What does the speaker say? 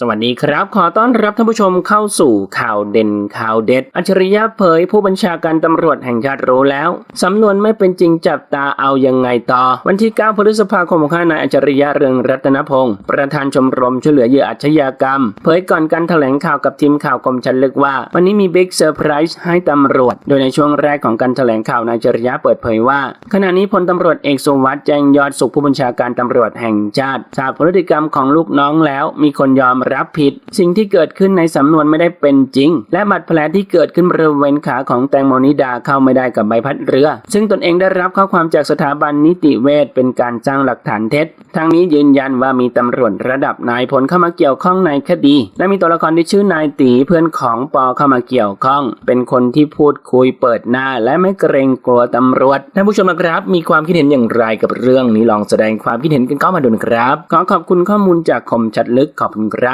สวัสดีครับ ขอต้อนรับท่านผู้ชมเข้าสู่ข่าวเด่นข่าวเด็ด อัจฉริยะเผยผู้บัญชาการตำรวจแห่งชาติรู้แล้ว สำนวนไม่เป็นจริงจับตาเอายังไงต่อ วันที่ 9 พฤษภาคมของนายอัจฉริยะเรืองรัตนพงศ์ประธานชมรมช่วยเหลือเหยื่ออาชญากรรม เผยก่อนการแถลงข่าวกับทีมข่าวคมชันลึกว่า วันนี้มีบิ๊กเซอร์ไพรส์ให้ตำรวจ โดยในช่วงแรกของการแถลงข่าวนายอัจฉริยะเปิดเผยว่า ขณะนี้พลตำรวจเอกสุวัสด์แจ้งยอดสุขผู้บัญชาการตำรวจแห่งชาติทราบพฤติกรรมของลูกน้องแล้วมีคนยอมรับผิด สิ่งที่เกิดขึ้นในสำนวนไม่ได้เป็นจริง และบาดแผลที่เกิดขึ้นบริเวณขาของแตงโมนิดาเข้าไม่ได้กับใบพัดเรือ ซึ่งตนเองได้รับข้อความจากสถาบันนิติเวชเป็นการสร้างหลักฐานเท็จทางนี้ยืนยันว่ามีตำรวจระดับนายพลเข้ามาเกี่ยวข้องในคดี และมีตัวละครที่ชื่อนายตีเพื่อนของปอเข้ามาเกี่ยวข้อง เป็นคนที่พูดคุยเปิดหน้า และไม่เกรงกลัวตำรวจท่านผู้ชมนะครับ มีความคิดเห็นอย่างไรกับเรื่องนี้ลองแสดงความคิดเห็นกันเข้ามาดูนะครับ ขอขอบคุณข้อมูลจากคมชัดลึกขอบคุณครับ